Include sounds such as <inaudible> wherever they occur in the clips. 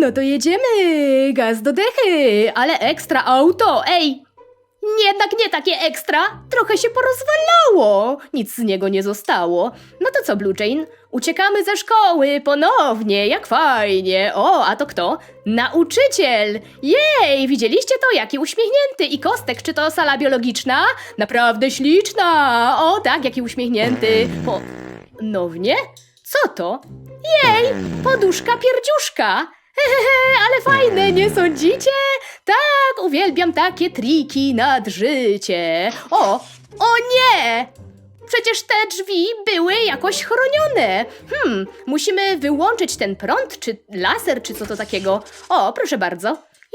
No to jedziemy! Gaz do dechy! Ale ekstra auto! Ej! Jednak nie takie ekstra! Trochę się porozwalało! Nic z niego nie zostało. No to co, Blue Jane? Uciekamy ze szkoły ponownie, jak fajnie! O, a to kto? Nauczyciel! Jej! Widzieliście to? Jaki uśmiechnięty! I kostek, czy to sala biologiczna? Naprawdę śliczna! O, tak, jaki uśmiechnięty! Po... Nownie? Co to? Jej! Poduszka pierdziuszka! <laughs> Ale fajne, nie sądzicie? Tak, uwielbiam takie triki nad życie. O, o nie! Przecież te drzwi były jakoś chronione. Hmm, musimy wyłączyć ten prąd, czy laser, czy co to takiego. O, proszę bardzo.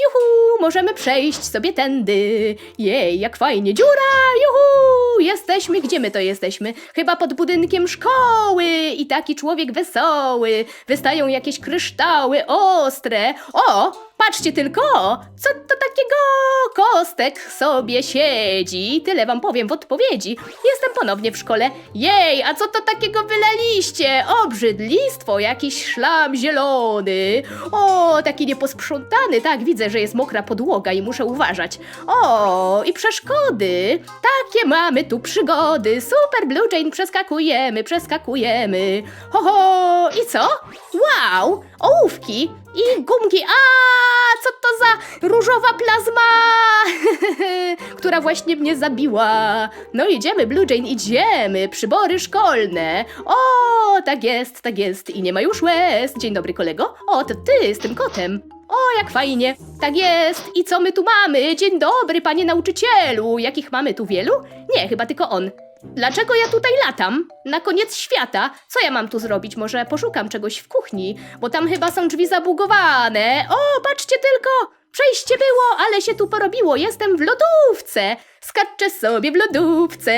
Juhu, możemy przejść sobie tędy. Jej, jak fajnie. Dziura, juhu! Jesteśmy, gdzie my to jesteśmy? Chyba pod budynkiem szkoły. I taki człowiek wesoły. Wystają jakieś kryształy ostre. O, patrzcie tylko, co to takiego? Kostek sobie siedzi. Tyle wam powiem w odpowiedzi. Jestem ponownie w szkole. Jej, a co to takiego wylaliście? Obrzydlistwo, jakiś szlam zielony. O, taki nieposprzątany. Tak, widzę, że jest mokra podłoga i muszę uważać. O, i przeszkody. Takie mamy tu przygody. Super, Blue Jane, przeskakujemy, przeskakujemy. Ho, ho, i co? Wow, ołówki i gumki. A, co to za różowa plazma, <laughs> która właśnie mnie zabiła. No idziemy, Blue Jane, idziemy. Przybory szkolne. O, tak jest, tak jest. I nie ma już łez. Dzień dobry, kolego. O, to ty z tym kotem. O, jak fajnie. Tak jest. I co my tu mamy? Dzień dobry, panie nauczycielu. Jakich mamy tu wielu? Nie, chyba tylko on. Dlaczego ja tutaj latam? Na koniec świata? Co ja mam tu zrobić? Może poszukam czegoś w kuchni? Bo tam chyba są drzwi zabugowane. O, patrzcie tylko! Przejście było, ale się tu porobiło. Jestem w lodówce. Skaczę sobie w lodówce.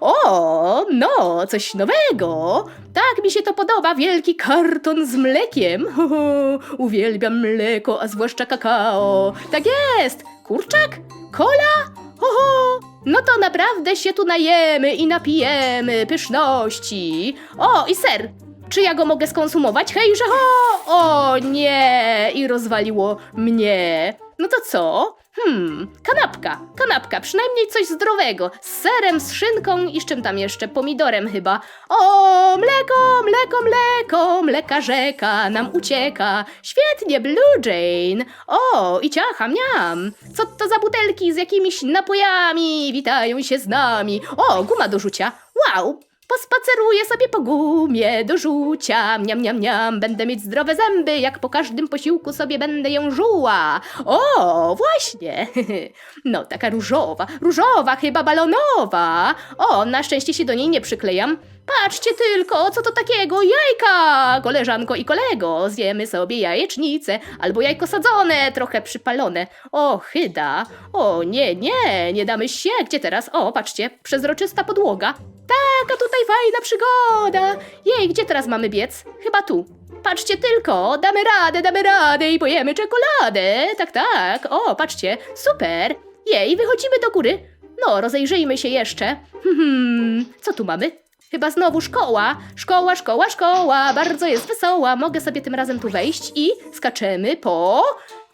O, no, coś nowego. Tak mi się to podoba. Wielki karton z mlekiem. Ho, ho, uwielbiam mleko, a zwłaszcza kakao. Tak jest. Kurczak? Kola? Ho, ho. No to naprawdę się tu najemy i napijemy pyszności. O, i ser. Czy ja go mogę skonsumować? Hejże ho! O nie! I rozwaliło mnie. No to co? Hmm, kanapka, kanapka, przynajmniej coś zdrowego. Z serem, z szynką i z czym tam jeszcze? Pomidorem chyba. O, mleko, mleko, mleko, mleka rzeka nam ucieka. Świetnie, Blue Jane. O, i ciacha, miam. Co to za butelki z jakimiś napojami? Witają się z nami. O, guma do rzucia. Wow, Pospaceruję sobie po gumie do rzucia, miam, miam, miam, będę mieć zdrowe zęby, jak po każdym posiłku sobie będę ją żuła. O, właśnie, <laughs> no taka różowa, różowa, chyba balonowa. O, na szczęście się do niej nie przyklejam. Patrzcie tylko, co to takiego, jajka, koleżanko i kolego, zjemy sobie jajecznicę, albo jajko sadzone, trochę przypalone. O, chyda, o nie, nie, nie damy się, gdzie teraz? O, patrzcie, przezroczysta podłoga. Tak, a tutaj fajna przygoda. Jej, gdzie teraz mamy biec? Chyba tu. Patrzcie tylko, damy radę, damy radę i pojemy czekoladę. Tak, tak. O, patrzcie, super. Jej, wychodzimy do góry. No, rozejrzyjmy się jeszcze. Hmm, co tu mamy? Chyba znowu szkoła. Szkoła, szkoła, szkoła. Bardzo jest wesoła. Mogę sobie tym razem tu wejść i skaczemy po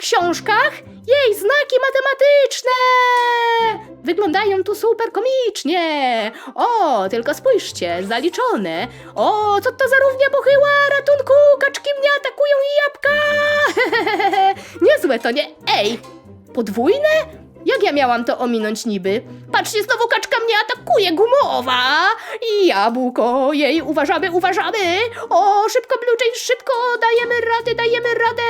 książkach. Jej, znaki matematyczne! Wyglądają tu super komicznie. O, tylko spójrzcie, zaliczone. O, co to za równia pochyła? Ratunku, kaczki mnie atakują i jabłka! <laughs> Niezłe to nie. Ej, podwójne? Ja miałam to ominąć niby? Patrzcie, znowu kaczka mnie atakuje, gumowa! I jabłko, jej, uważamy, uważamy! O, szybko, Blue szybko, dajemy radę, dajemy radę!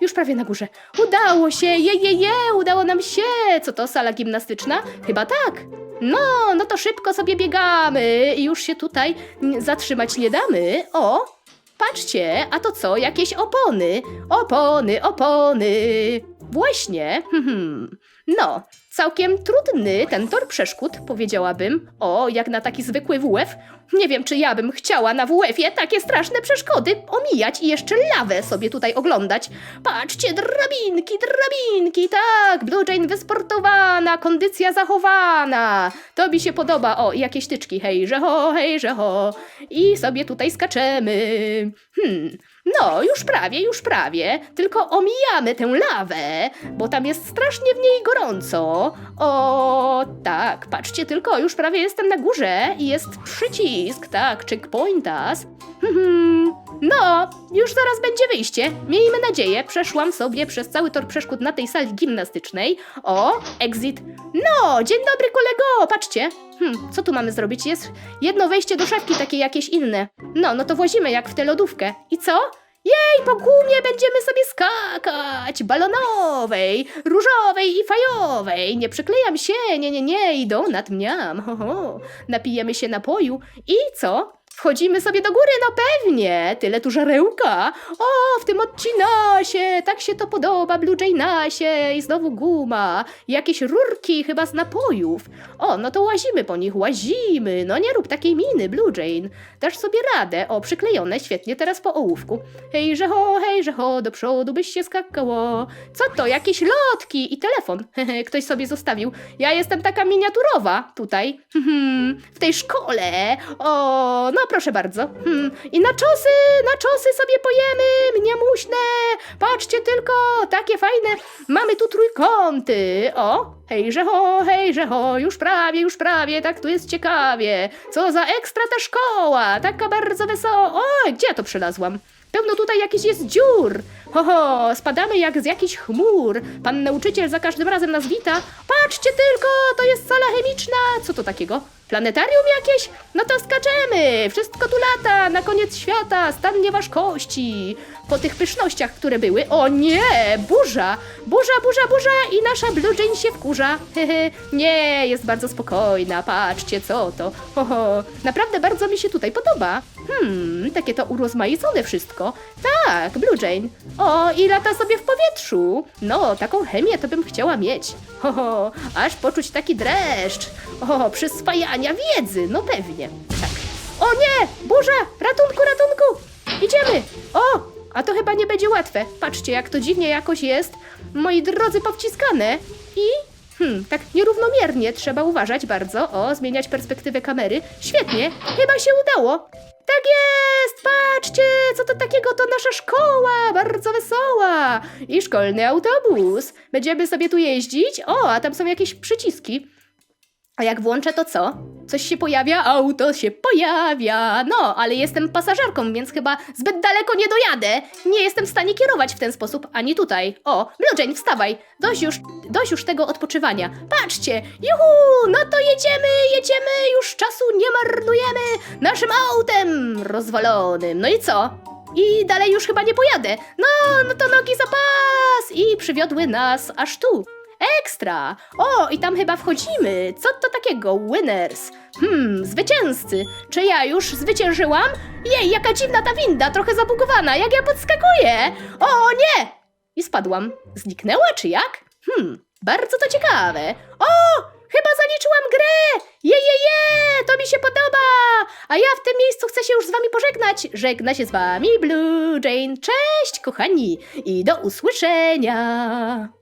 Już prawie na górze. Udało się, je, je, je, udało nam się! Co to, sala gimnastyczna? Chyba tak. No, no to szybko sobie biegamy i już się tutaj zatrzymać nie damy. O, patrzcie, a to co, jakieś opony? Opony, opony. Właśnie, hmm, no, całkiem trudny ten tor przeszkód, powiedziałabym. O, jak na taki zwykły WF. Nie wiem, czy ja bym chciała na WF-ie takie straszne przeszkody omijać i jeszcze lawę sobie tutaj oglądać. Patrzcie, drabinki, drabinki, tak, Blue Jane wysportowana, kondycja zachowana. To mi się podoba. O, i jakieś tyczki, hejże ho, hejże ho. I sobie tutaj skaczemy. Hmm, No, już prawie, już prawie. Tylko omijamy tę lawę, bo tam jest strasznie w niej gorąco. O, tak, patrzcie tylko, już prawie jestem na górze i jest przycisk, tak, checkpointas. Mhm. No, już zaraz będzie wyjście. Miejmy nadzieję. Przeszłam sobie przez cały tor przeszkód na tej sali gimnastycznej. O, exit. No, dzień dobry kolego, patrzcie. Hmm, co tu mamy zrobić? Jest jedno wejście do szafki, takie jakieś inne. No, no to włazimy jak w tę lodówkę. I co? Jej, po gumie będziemy sobie skakać! Balonowej, różowej i fajowej. Nie przyklejam się, nie, nie, nie, i donat mniam. Ho, ho. Napijemy się napoju i co? Wchodzimy sobie do góry, no pewnie. Tyle tu żarełka. O, w tym odcinasie, tak się to podoba, Blue Jane'asie. I znowu guma. Jakieś rurki chyba z napojów. O, no to łazimy po nich, łazimy. No nie rób takiej miny, Blue Jane. Dasz sobie radę. O, przyklejone, świetnie, teraz po ołówku. Hejże ho, hejże ho, do przodu byś się skakało. Co to, jakieś lotki i telefon. <laughs> Ktoś sobie zostawił. Ja jestem taka miniaturowa tutaj. <laughs> W tej szkole. O, no proszę bardzo. Hmm. I na czosy, na czosy sobie pojemy, niemuśne. Patrzcie tylko, takie fajne. Mamy tu trójkąty. O, hejże ho, hejże ho, już prawie, już prawie, tak tu jest ciekawie. Co za ekstra ta szkoła, taka bardzo wesoła. Oj, gdzie ja to przylazłam? Pełno tutaj jakichś jest dziur. Ho, ho, spadamy jak z jakichś chmur. Pan nauczyciel za każdym razem nas wita. Patrzcie tylko, to jest sala chemiczna. Co to takiego? Planetarium jakieś? No to skaczemy. Wszystko tu lata. Na koniec świata. Stan nieważkości. Po tych pysznościach, które były. O nie, burza. Burza, burza, burza i nasza Blue Jane się wkurza. Hehe, nie, jest bardzo spokojna. Patrzcie, co to. Ho, ho. Naprawdę bardzo mi się tutaj podoba. Hmm, takie to urozmaicone wszystko. Tak, Blue Jane. O, i lata sobie w powietrzu. No, taką chemię to bym chciała mieć. Ho, ho, aż poczuć taki dreszcz. O, przyswajania wiedzy, no pewnie. Tak. O nie, burza, ratunku, ratunku. Idziemy. O, a to chyba nie będzie łatwe. Patrzcie, jak to dziwnie jakoś jest. Moi drodzy, powciskane. I Hmm, tak nierównomiernie trzeba uważać bardzo. O, zmieniać perspektywę kamery. Świetnie, chyba się udało. Tak jest! Patrzcie, co to takiego? To nasza szkoła, bardzo wesoła. I szkolny autobus. Będziemy sobie tu jeździć. O, a tam są jakieś przyciski. A jak włączę, to co? Coś się pojawia? Auto się pojawia. No, ale jestem pasażerką, więc chyba zbyt daleko nie dojadę. Nie jestem w stanie kierować w ten sposób, ani tutaj. O, Jane, wstawaj. Dość już, dość już tego odpoczywania. Patrzcie, juhu, no to jedziemy, jedziemy, już czasu nie marnujemy. Naszym autem rozwalonym. No i co? I dalej już chyba nie pojadę. No, no to nogi za pas. I przywiodły nas aż tu. Ekstra! O, i tam chyba wchodzimy. Co to takiego? Winners. Hmm, zwycięzcy. Czy ja już zwyciężyłam? Jej, jaka dziwna ta winda, trochę zabugowana, jak ja podskakuję. O, nie! I spadłam. Zniknęła, czy jak? Hmm, bardzo to ciekawe. O, chyba zaliczyłam grę! Je, je, je, to mi się podoba! A ja w tym miejscu chcę się już z wami pożegnać. Żegna się z wami Blue Jane. Cześć, kochani, i do usłyszenia!